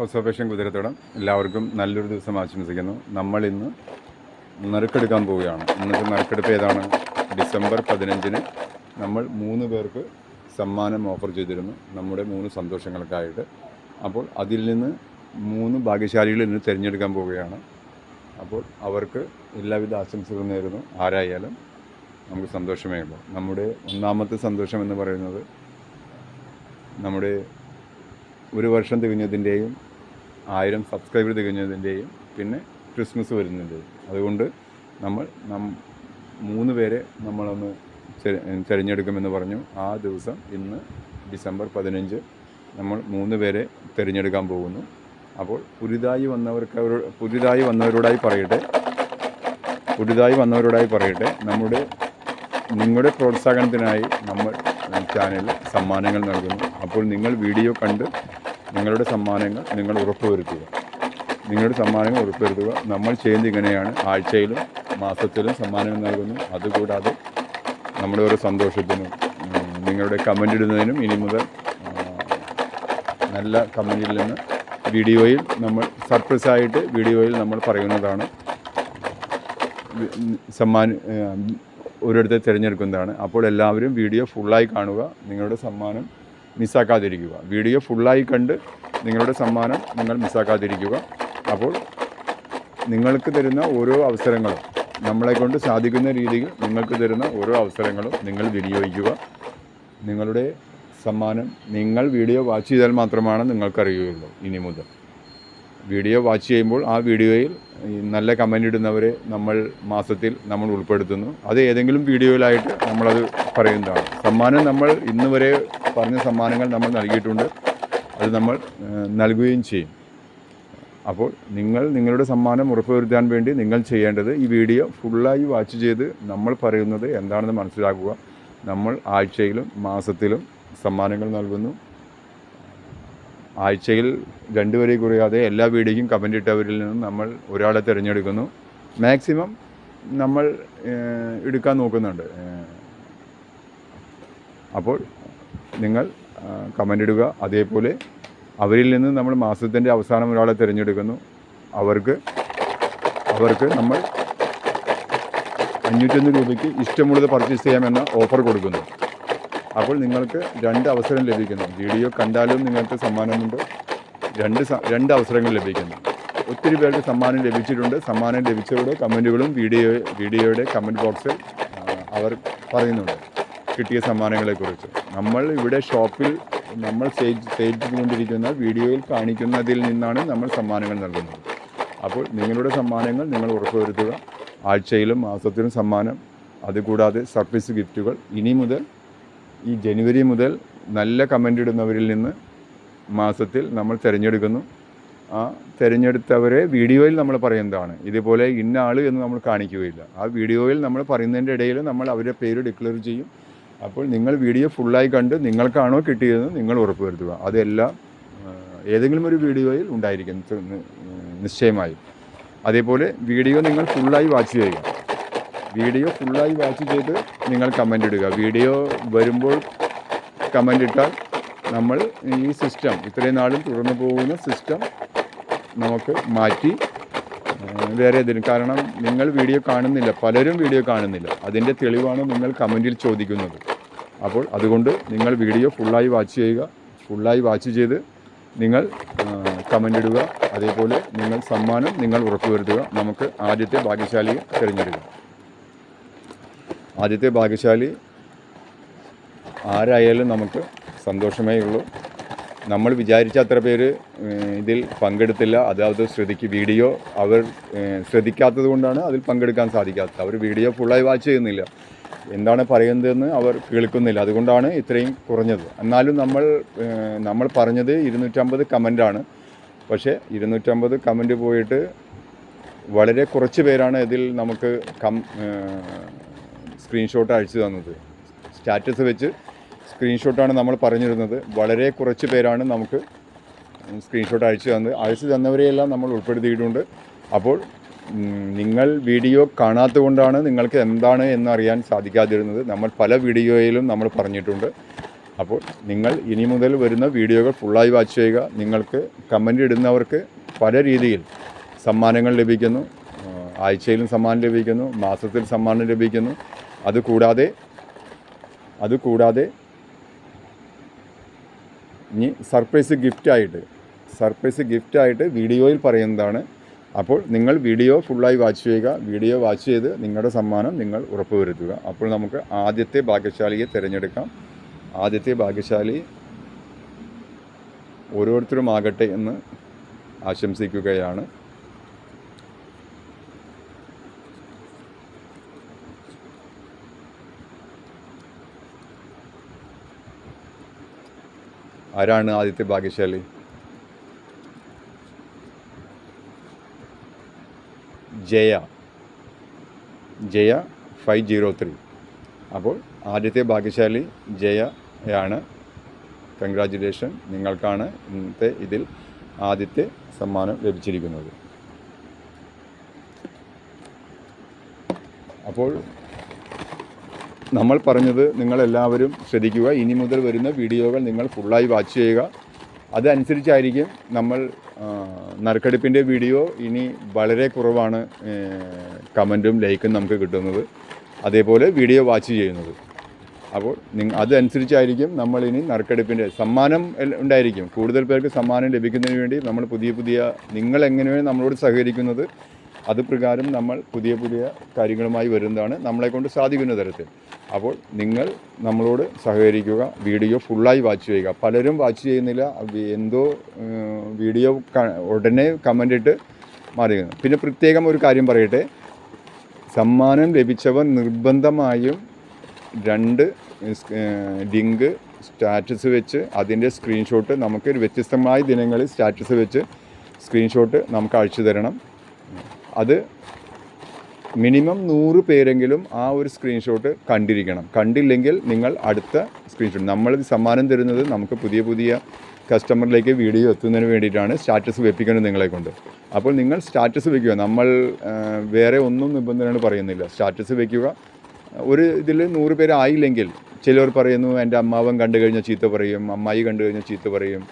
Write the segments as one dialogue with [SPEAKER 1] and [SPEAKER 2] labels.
[SPEAKER 1] Operation കുതിരത്തോടം എല്ലാവർക്കും നല്ലൊരു ദിവസം ആശംസിക്കുന്നു. നമ്മൾ ഇന്ന് നറുക്കെടുക്കാൻ പോവുകയാണ്. ഇന്നത്തെ നറുക്കെടുപ്പ് ഏതാണ്? ഡിസംബർ പതിനഞ്ചിന് നമ്മൾ മൂന്ന് പേർക്ക് സമ്മാനം ഓഫർ ചെയ്തിരുന്നു. നമ്മുടെ മൂന്ന് സന്തോഷങ്ങൾക്കായിട്ട്. അപ്പോൾ അതിൽ നിന്ന് മൂന്ന് ഭാഗ്യശാലികളിൽ നിന്ന് തിരഞ്ഞെടുക്കാൻ പോവുകയാണ്. അപ്പോൾ അവർക്ക് എല്ലാവിധ ആശംസകളും നേരുന്നു. ആരായാലും നമുക്ക് സന്തോഷമേ ഉള്ളൂ. നമ്മുടെ ഒന്നാമത്തെ സന്തോഷം എന്ന് പറയുന്നത് നമ്മുടെ ഒരു വർഷം തികഞ്ഞതിന്റെയും ആയിരം സബ്സ്ക്രൈബർ തികഞ്ഞതിന്റെയും പിന്നെ ക്രിസ്മസ് വരുന്നതിന്റെയും. അതുകൊണ്ട് നമ്മൾ മൂന്ന് പേരെ നമ്മളൊന്ന് തിര- തിരഞ്ഞെടുക്കുമെന്ന് പറഞ്ഞു. ആ ദിവസം ഇന്ന് ഡിസംബർ പതിനഞ്ച് നമ്മൾ മൂന്ന് പേരെ തിരഞ്ഞെടുക്കാൻ പോകുന്നു. അപ്പോൾ പുതുതായി വന്നവർക്ക് പുതുതായി വന്നവരോടായി പറയട്ടെ. പുതുതായി വന്നവരോടായി പറയട്ടെ. നമ്മുടെ നിങ്ങളുടെ പ്രോത്സാഹനത്തിനായി നമ്മൾ ചാനലിൽ സമ്മാനങ്ങൾ നൽകുന്നു. അപ്പോൾ നിങ്ങൾ വീഡിയോ കണ്ട് നിങ്ങളുടെ സമ്മാനങ്ങൾ നിങ്ങൾ ഉറപ്പുവരുത്തുക. നിങ്ങളുടെ സമ്മാനങ്ങൾ ഉറപ്പുവരുത്തുക. നമ്മൾ ചെയ്യുന്നത് ഇങ്ങനെയാണ്. ആഴ്ചയിലും മാസത്തിലും സമ്മാനങ്ങൾ നൽകുന്നു. അതുകൂടാതെ നമ്മുടെ ഓരോ സന്തോഷത്തിനും നിങ്ങളുടെ കമന്റ് ഇടുന്നതിനും ഇനി മുതൽ നല്ല കമന്റിൽ നിന്ന് വീഡിയോയിൽ നമ്മൾ സർപ്രൈസായിട്ട് വീഡിയോയിൽ നമ്മൾ പറയുന്നതാണ്. സമ്മാനം ഒരിടത്തെ തിരഞ്ഞെടുക്കുന്നതാണ്. അപ്പോൾ എല്ലാവരും വീഡിയോ ഫുള്ളായി കാണുക. നിങ്ങളുടെ സമ്മാനം മിസ്സാക്കാതിരിക്കുക. വീഡിയോ ഫുള്ളായി കണ്ട് നിങ്ങളുടെ സമ്മാനം നിങ്ങൾ മിസ്സാക്കാതിരിക്കുക. അപ്പോൾ നിങ്ങൾക്ക് തരുന്ന ഓരോ അവസരങ്ങളും നമ്മളെ കൊണ്ട് സാധിക്കുന്ന രീതിയിൽ നിങ്ങൾക്ക് തരുന്ന ഓരോ അവസരങ്ങളും നിങ്ങൾ വിനിയോഗിക്കുക. നിങ്ങളുടെ സമ്മാനം നിങ്ങൾ വീഡിയോ വാച്ച് ചെയ്താൽ മാത്രമാണ് നിങ്ങൾക്കറിയുകയുള്ളൂ ഇനി മുതൽ. വീഡിയോ വാച്ച് ചെയ്യുമ്പോൾ ആ വീഡിയോയിൽ നല്ല കമന്റ് ഇടുന്നവരെ നമ്മൾ മാസത്തിൽ നമ്മൾ ഉൾപ്പെടുത്തുന്നു. അത് ഏതെങ്കിലും വീഡിയോയിലായിട്ട് നമ്മളത് പറയുന്നതാണ്. സമ്മാനം നമ്മൾ ഇന്ന് വരെ പറഞ്ഞ സമ്മാനങ്ങൾ നമ്മൾ നൽകിയിട്ടുണ്ട്. അത് നമ്മൾ നൽകുകയും ചെയ്യും. അപ്പോൾ നിങ്ങൾ നിങ്ങളുടെ സമ്മാനം ഉറപ്പുവരുത്താൻ വേണ്ടി നിങ്ങൾ ചെയ്യേണ്ടത് ഈ വീഡിയോ ഫുള്ളായി വാച്ച് ചെയ്ത് നമ്മൾ പറയുന്നത് എന്താണെന്ന് മനസ്സിലാക്കുക. നമ്മൾ ആഴ്ചയിലും മാസത്തിലും സമ്മാനങ്ങൾ നൽകുന്നു. ആഴ്ചയിൽ രണ്ടുപേരെ കുറയാതെ എല്ലാ വീടേക്കും കമന്റ് ഇട്ടവരിൽ നിന്നും നമ്മൾ ഒരാളെ തിരഞ്ഞെടുക്കുന്നു. മാക്സിമം നമ്മൾ എടുക്കാൻ നോക്കുന്നുണ്ട്. അപ്പോൾ നിങ്ങൾ കമന്റ് ഇടുക. അതേപോലെ അവരിൽ നിന്ന് നമ്മൾ മാസത്തിന്റെ അവസാനം ഒരാളെ തിരഞ്ഞെടുക്കുന്നു. അവർക്ക് അവർക്ക് നമ്മൾ അഞ്ഞൂറ്റൊന്ന് രൂപയ്ക്ക് ഇഷ്ടമുള്ളത് പർച്ചേസ് ചെയ്യാമെന്ന ഓഫർ കൊടുക്കുന്നു. അപ്പോൾ നിങ്ങൾക്ക് രണ്ട് അവസരം ലഭിക്കുന്നു. വീഡിയോ കണ്ടാലും നിങ്ങൾക്ക് സമ്മാനമുണ്ട്. രണ്ട് രണ്ട് അവസരങ്ങൾ ലഭിക്കുന്നു. ഒത്തിരി പേർക്ക് സമ്മാനം ലഭിച്ചിട്ടുണ്ട്. സമ്മാനം ലഭിച്ചവരുടെ കമന്റുകളും വീഡിയോ വീഡിയോയുടെ കമന്റ് ബോക്സിൽ അവർ പറയുന്നുണ്ട്. കിട്ടിയ സമ്മാനങ്ങളെക്കുറിച്ച്. നമ്മൾ ഇവിടെ ഷോപ്പിൽ നമ്മൾ ചെയ്തുകൊണ്ടിരിക്കുന്ന വീഡിയോയിൽ കാണിക്കുന്നതിൽ നിന്നാണ് നമ്മൾ സമ്മാനങ്ങൾ നൽകുന്നത്. അപ്പോൾ നിങ്ങളുടെ സമ്മാനങ്ങൾ നിങ്ങൾ ഉറപ്പുവരുത്തുക. ആഴ്ചയിലും മാസത്തിലും സമ്മാനം. അതുകൂടാതെ സർപ്രൈസ് ഗിഫ്റ്റുകൾ. ഇനി മുതൽ ഈ ജനുവരി മുതൽ നല്ല കമന്റ് ഇടുന്നവരിൽ നിന്ന് മാസത്തിൽ നമ്മൾ തിരഞ്ഞെടുക്കുന്നു. ആ തിരഞ്ഞെടുത്തവരെ വീഡിയോയിൽ നമ്മൾ പറയുന്നതാണ് ഇതുപോലെ ഇന്ന ആൾ എന്ന് നമ്മൾ കാണിക്കുകയില്ല. ആ വീഡിയോയിൽ നമ്മൾ പറയുന്നതിന്റെ ഇടയിൽ നമ്മൾ അവരുടെ പേര് ഡിക്ലെയർ ചെയ്യും. അപ്പോൾ നിങ്ങൾ വീഡിയോ ഫുള്ളായി കണ്ട് നിങ്ങൾക്കാണോ കിട്ടിയതെന്ന് നിങ്ങൾ ഉറപ്പുവരുത്തുക. അതെല്ലാം ഏതെങ്കിലും ഒരു വീഡിയോയിൽ ഉണ്ടായിരിക്കും നിശ്ചയമായും. അതേപോലെ വീഡിയോ നിങ്ങൾ ഫുള്ളായി വാച്ച് ചെയ്യുക. വീഡിയോ ഫുള്ളായി വാച്ച് ചെയ്ത് നിങ്ങൾ കമന്റ് ഇടുക. വീഡിയോ വരുമ്പോൾ കമന്റ് ഇട്ടാൽ നമ്മൾ ഈ സിസ്റ്റം ഇത്രയും നാളും തുടർന്നു പോകുന്ന സിസ്റ്റം നമുക്ക് മാറ്റി വേറെ ഇതിന് കാരണം നിങ്ങൾ വീഡിയോ കാണുന്നില്ല പലരും വീഡിയോ കാണുന്നില്ല. അതിന്റെ തെളിവാണ് നിങ്ങൾ കമന്റിൽ ചോദിക്കുന്നത്. അപ്പോൾ അതുകൊണ്ട് നിങ്ങൾ വീഡിയോ ഫുള്ളായി വാച്ച് ചെയ്യുക. ഫുള്ളായി വാച്ച് ചെയ്ത് നിങ്ങൾ കമന്റ് ഇടുക. അതേപോലെ നിങ്ങൾ സമ്മാനം നിങ്ങൾ ഉറപ്പുവരുത്തുക. നമുക്ക് ആദ്യത്തെ ഭാഗ്യശാലിയെ തിരഞ്ഞെടുക്കാം. ആദ്യത്തെ ഭാഗ്യശാലി ആരായാലും നമുക്ക് സന്തോഷമേ ഉള്ളൂ. നമ്മൾ വിചാരിച്ച അത്ര പേര് ഇതിൽ പങ്കെടുത്തില്ല. അതായത് ശ്രദ്ധിക്ക് വീഡിയോ അവർ ശ്രദ്ധിക്കാത്തത് കൊണ്ടാണ് അതിൽ പങ്കെടുക്കാൻ സാധിക്കാത്തത്. അവർ വീഡിയോ ഫുള്ളായി വാച്ച് ചെയ്യുന്നില്ല. എന്താണ് പറയുന്നതെന്ന് അവർ കേൾക്കുന്നില്ല. അതുകൊണ്ടാണ് ഇത്രയും കുറഞ്ഞത്. എന്നാലും നമ്മൾ നമ്മൾ പറഞ്ഞത് ഇരുന്നൂറ്റമ്പത് കമന്റാണ്. പക്ഷേ ഇരുന്നൂറ്റമ്പത് കമന്റ് പോയിട്ട് വളരെ കുറച്ച് പേരാണ് ഇതിൽ നമുക്ക് കം സ്ക്രീൻഷോട്ട് അയച്ചു തന്നത്. സ്റ്റാറ്റസ് വെച്ച് സ്ക്രീൻഷോട്ടാണ് നമ്മൾ പറഞ്ഞിരുന്നത്. വളരെ കുറച്ച് പേരാണ് നമുക്ക് സ്ക്രീൻഷോട്ട് അയച്ചു തന്നത്. അയച്ചു തന്നവരെയെല്ലാം നമ്മൾ ഉൾപ്പെടുത്തിയിട്ടുണ്ട്. അപ്പോൾ നിങ്ങൾ വീഡിയോ കാണാത്തത് കൊണ്ടാണ് നിങ്ങൾക്ക് എന്താണ് എന്നറിയാൻ സാധിക്കാതിരുന്നത്. നമ്മൾ പല വീഡിയോയിലും നമ്മൾ പറഞ്ഞിട്ടുണ്ട്. അപ്പോൾ നിങ്ങൾ ഇനി മുതൽ വരുന്ന വീഡിയോകൾ ഫുള്ളായി വാച്ച് ചെയ്യുക. നിങ്ങൾക്ക് കമന്റ് ഇടുന്നവർക്ക് പല രീതിയിൽ സമ്മാനങ്ങൾ ലഭിക്കുന്നു. ആഴ്ചയിലും സമ്മാനം ലഭിക്കുന്നു. മാസത്തിൽ സമ്മാനം ലഭിക്കുന്നു. അതുകൂടാതെ അതുകൂടാതെ ഇനി സർപ്രൈസ് ഗിഫ്റ്റായിട്ട് സർപ്രൈസ് ഗിഫ്റ്റായിട്ട് വീഡിയോയിൽ പറയുന്നതാണ്. അപ്പോൾ നിങ്ങൾ വീഡിയോ ഫുള്ളായി വാച്ച് ചെയ്യുക വീഡിയോ വാച്ച് ചെയ്ത് നിങ്ങളുടെ സമ്മാനം നിങ്ങൾ ഉറപ്പുവരുത്തുക. അപ്പോൾ നമുക്ക് ആദ്യത്തെ ഭാഗ്യശാലിയെ തിരഞ്ഞെടുക്കാം. ആദ്യത്തെ ഭാഗ്യശാലി ഓരോരുത്തരും ആകട്ടെ എന്ന് ആശംസിക്കുകയാണ്. ആരാണ് ആദ്യത്തെ ഭാഗ്യശാലി? Jaya. Jaya five zero three അപ്പോൾ ആദ്യത്തെ ഭാഗ്യശാലി ജയയാണ് കൺഗ്രാജുലേഷൻ നിങ്ങൾക്കാണ് ഇന്നത്തെ ഇതിൽ ആദ്യത്തെ സമ്മാനം ലഭിച്ചിരിക്കുന്നത്. അപ്പോൾ നമ്മൾ പറഞ്ഞത് നിങ്ങളെല്ലാവരും ശ്രദ്ധിക്കുക. ഇനി മുതൽ വരുന്ന വീഡിയോകൾ നിങ്ങൾ ഫുള്ളായി വാച്ച് ചെയ്യുക. അതനുസരിച്ചായിരിക്കും നമ്മൾ നറുക്കെടുപ്പിന്റെ വീഡിയോ ഇനി വളരെ കുറവാണ് കമന്റും ലൈക്കും നമുക്ക് കിട്ടുന്നത്. അതേപോലെ വീഡിയോ വാച്ച് ചെയ്യുന്നത്. അപ്പോൾ നിങ്ങൾ അതനുസരിച്ചായിരിക്കും നമ്മൾ ഇനി നറുക്കെടുപ്പിന്റെ സമ്മാനം ഉണ്ടായിരിക്കും. കൂടുതൽ പേർക്ക് സമ്മാനം ലഭിക്കുന്നതിന് വേണ്ടി നമ്മൾ പുതിയ പുതിയ നിങ്ങൾ എങ്ങനെയാണ് നമ്മളോട് സഹകരിക്കുന്നത് അത് പ്രകാരം നമ്മൾ പുതിയ പുതിയ കാര്യങ്ങളുമായി വരുന്നതാണ് നമ്മളെ കൊണ്ട് സാധിക്കുന്ന തരത്തിൽ. അപ്പോൾ നിങ്ങൾ നമ്മളോട് സഹകരിക്കുക വീഡിയോ ഫുള്ളായി വാച്ച് ചെയ്യുക. പലരും വാച്ച് ചെയ്യുന്നില്ല. എന്തോ വീഡിയോ ഉടനെ കമന്റ് ഇട്ട് മാറി പിന്നെ പ്രത്യേകം ഒരു കാര്യം പറയട്ടെ. സമ്മാനം ലഭിച്ചവർ നിർബന്ധമായും രണ്ട് ലിങ്ക് സ്റ്റാറ്റസ് വെച്ച് അതിന്റെ സ്ക്രീൻഷോട്ട് നമുക്ക് വ്യത്യസ്തമായ ദിനങ്ങളിൽ സ്റ്റാറ്റസ് വെച്ച് സ്ക്രീൻഷോട്ട് നമുക്ക് അയച്ചു തരണം. അത് മിനിമം നൂറ് പേരെങ്കിലും ആ ഒരു സ്ക്രീൻഷോട്ട് കണ്ടിരിക്കണം. കണ്ടില്ലെങ്കിൽ നിങ്ങൾ അടുത്ത സ്ക്രീൻഷോട്ട് നമ്മൾ സമ്മാനം തരുന്നത് നമുക്ക് പുതിയ പുതിയ കസ്റ്റമറിലേക്ക് വീഡിയോ എത്തുന്നതിന് വേണ്ടിയിട്ടാണ് സ്റ്റാറ്റസ് വെപ്പിക്കുന്നത് നിങ്ങളെ കൊണ്ട്. അപ്പോൾ നിങ്ങൾ സ്റ്റാറ്റസ് വെക്കുക. നമ്മൾ വേറെ ഒന്നും നിബന്ധനകൾ പറയുന്നില്ല. സ്റ്റാറ്റസ് വെക്കുക. ഒരു ഇതിൽ നൂറ് പേരായില്ലെങ്കിൽ ചിലർ പറയുന്നു എന്റെ അമ്മാവൻ കണ്ടു കഴിഞ്ഞാൽ ചീത്ത പറയും. അമ്മായി കണ്ടു കഴിഞ്ഞാൽ ചീത്ത പറയും.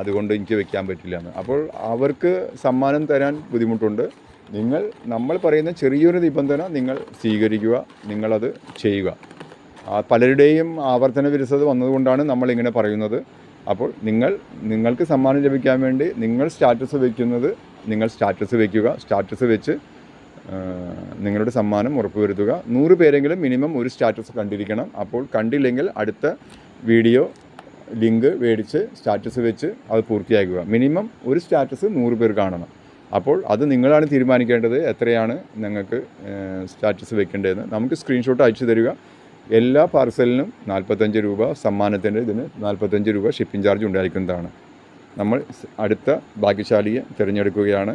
[SPEAKER 1] അതുകൊണ്ട് എനിക്ക് വെക്കാൻ പറ്റില്ല എന്ന്. അപ്പോൾ അവർക്ക് സമ്മാനം തരാൻ ബുദ്ധിമുട്ടുണ്ട്. നിങ്ങൾ നമ്മൾ പറയുന്ന ചെറിയൊരു നിബന്ധന നിങ്ങൾ സ്വീകരിക്കുക നിങ്ങളത് ചെയ്യുക. ആ, പലരുടെയും ആവർത്തന വിരസത വന്നതുകൊണ്ടാണ് നമ്മളിങ്ങനെ പറയുന്നത്. അപ്പോൾ നിങ്ങൾ നിങ്ങൾക്ക് സമ്മാനം ലഭിക്കാൻ വേണ്ടി നിങ്ങൾ സ്റ്റാറ്റസ് വയ്ക്കുന്നത് നിങ്ങൾ സ്റ്റാറ്റസ് വയ്ക്കുക. സ്റ്റാറ്റസ് വെച്ച് നിങ്ങളുടെ സമ്മാനം ഉറപ്പുവരുത്തുക. നൂറ് പേരെങ്കിലും മിനിമം ഒരു സ്റ്റാറ്റസ് കണ്ടിരിക്കണം. അപ്പോൾ കണ്ടില്ലെങ്കിൽ അടുത്ത വീഡിയോ ലിങ്ക് മേടിച്ച് സ്റ്റാറ്റസ് വെച്ച് അത് പൂർത്തിയാക്കുക. മിനിമം ഒരു സ്റ്റാറ്റസ് നൂറ് പേർ കാണണം. അപ്പോൾ അത് നിങ്ങളാണ് തീരുമാനിക്കേണ്ടത് എത്രയാണ് നിങ്ങൾക്ക് സ്റ്റാറ്റസ് വെക്കേണ്ടതെന്ന്. നമുക്ക് സ്ക്രീൻഷോട്ട് അയച്ചു തരിക. എല്ലാ പാർസലിനും നാൽപ്പത്തഞ്ച് രൂപ സമ്മാനത്തിന്റെ ഇതിന് നാൽപ്പത്തഞ്ച് രൂപ ഷിപ്പിംഗ് ചാർജ് ഉണ്ടായിരിക്കുന്നതാണ്. നമ്മൾ അടുത്ത ഭാഗ്യശാലിയെ തിരഞ്ഞെടുക്കുകയാണ്.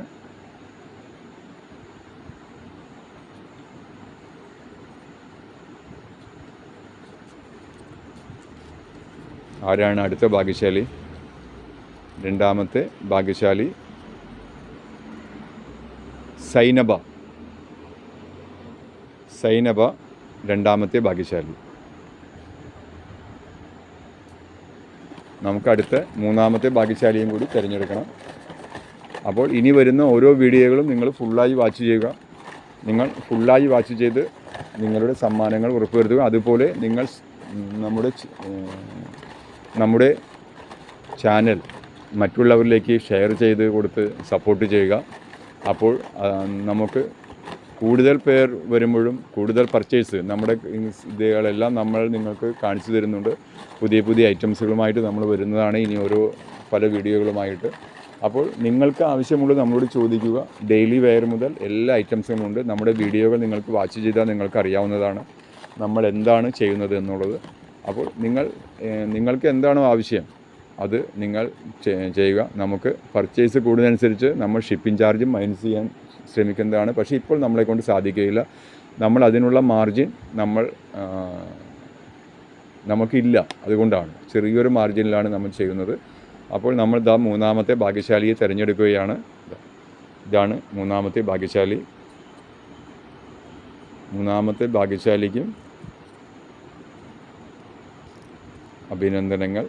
[SPEAKER 1] ആരാണ് അടുത്ത ഭാഗ്യശാലി? രണ്ടാമത്തെ ഭാഗ്യശാലി സൈനബ. സൈനബ രണ്ടാമത്തെ ഭാഗ്യശാലി. നമുക്കടുത്ത് മൂന്നാമത്തെ ഭാഗ്യശാലിയും കൂടി തിരഞ്ഞെടുക്കണം. അപ്പോൾ ഇനി വരുന്ന ഓരോ വീഡിയോകളും നിങ്ങൾ ഫുള്ളായി വാച്ച് ചെയ്യുക. നിങ്ങൾ ഫുള്ളായി വാച്ച് ചെയ്ത് നിങ്ങളുടെ സമ്മാനങ്ങൾ ഉറപ്പുവരുത്തുക. അതുപോലെ നിങ്ങൾ നമ്മുടെ നമ്മുടെ ചാനൽ മറ്റുള്ളവരിലേക്ക് ഷെയർ ചെയ്ത് കൊടുത്ത് സപ്പോർട്ട് ചെയ്യുക. അപ്പോൾ നമുക്ക് കൂടുതൽ പേർ വരുമ്പോഴും കൂടുതൽ പർച്ചേസ് നമ്മുടെ ഇതുകളെല്ലാം നമ്മൾ നിങ്ങൾക്ക് കാണിച്ചു തരുന്നുണ്ട്. പുതിയ പുതിയ ഐറ്റംസുകളുമായിട്ട് നമ്മൾ വരുന്നതാണ് ഇനി ഓരോ പല വീഡിയോകളുമായിട്ട് അപ്പോൾ നിങ്ങൾക്ക് ആവശ്യമുള്ളത് നമ്മളോട് ചോദിക്കുക. ഡെയിലി വെയർ മുതൽ എല്ലാ ഐറ്റംസും ഉണ്ട്. നമ്മുടെ വീഡിയോകൾ നിങ്ങൾക്ക് വാച്ച് ചെയ്താൽ നിങ്ങൾക്ക് അറിയാവുന്നതാണ് നമ്മൾ എന്താണ് ചെയ്യുന്നത് എന്നുള്ളത്. അപ്പോൾ നിങ്ങൾ നിങ്ങൾക്ക് എന്താണോ ആവശ്യം? അത് നിങ്ങൾ ചെയ്യുക. നമുക്ക് പർച്ചേസ് കൂടുന്നതനുസരിച്ച് നമ്മൾ ഷിപ്പിംഗ് ചാർജ് മൈനസ് ചെയ്യാൻ ശ്രമിക്കുന്നതാണ്. പക്ഷേ ഇപ്പോൾ നമ്മളെ കൊണ്ട് സാധിക്കുകയില്ല. നമ്മൾ അതിനുള്ള മാർജിൻ നമ്മൾ നമുക്കില്ല. അതുകൊണ്ടാണ്. ചെറിയൊരു മാർജിനിലാണ് നമ്മൾ ചെയ്യുന്നത്. അപ്പോൾ നമ്മൾ ഇതാ മൂന്നാമത്തെ ഭാഗ്യശാലിയെ തിരഞ്ഞെടുക്കുകയാണ്. ഇതാണ് മൂന്നാമത്തെ ഭാഗ്യശാലി. മൂന്നാമത്തെ ഭാഗ്യശാലിക്കും അഭിനന്ദനങ്ങൾ.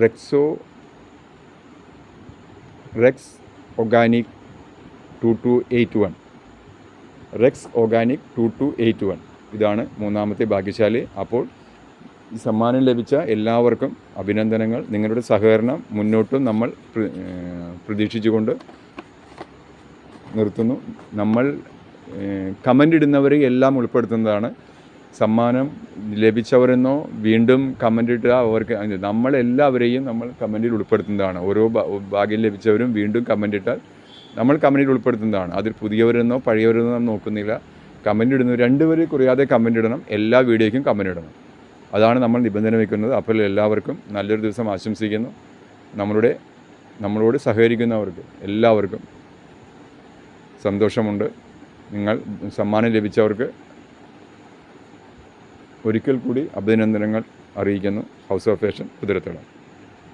[SPEAKER 1] റെക്സോ Rex organic two two eight one Rex organic two two eight one ഇതാണ് മൂന്നാമത്തെ ഭാഗ്യശാലി. അപ്പോൾ ഈ സമ്മാനം ലഭിച്ച എല്ലാവർക്കും അഭിനന്ദനങ്ങൾ. നിങ്ങളുടെ സഹകരണം മുന്നോട്ടും നമ്മൾ പ്രതീക്ഷിച്ചുകൊണ്ട് നിർത്തുന്നു. നമ്മൾ കമന്റ് ഇടുന്നവരെ എല്ലാം ഉൾപ്പെടുത്തുന്നതാണ്. സമ്മാനം ലഭിച്ചവരെന്നോ വീണ്ടും കമന്റ് ഇട്ടുക അവർക്ക് നമ്മളെല്ലാവരെയും നമ്മൾ കമന്റിൽ ഉൾപ്പെടുത്തുന്നതാണ്. ഓരോ ഭാഗ്യം ലഭിച്ചവരും വീണ്ടും കമന്റ് ഇട്ടാൽ നമ്മൾ കമന്റിൽ ഉൾപ്പെടുത്തുന്നതാണ്. അതിൽ പുതിയവരെന്നോ പഴയവരെന്നോ നാം നോക്കുന്നില്ല. കമന്റ് ഇടുന്നു. രണ്ടുപേരും കുറയാതെ കമന്റ് ഇടണം. എല്ലാ വീഡിയോയ്ക്കും കമന്റ് ഇടണം. അതാണ് നമ്മൾ നിബന്ധന വയ്ക്കുന്നത്. അപ്പോൾ എല്ലാവർക്കും നല്ലൊരു ദിവസം ആശംസിക്കുന്നു. നമ്മളുടെ നമ്മളോട് സഹകരിക്കുന്നവർക്ക് എല്ലാവർക്കും സന്തോഷമുണ്ട്. നിങ്ങൾ സമ്മാനം ലഭിച്ചവർക്ക് ഒരിക്കൽ കൂടി അഭിനന്ദനങ്ങൾ അറിയിക്കുന്നു. House of fashion Kuthirathadam.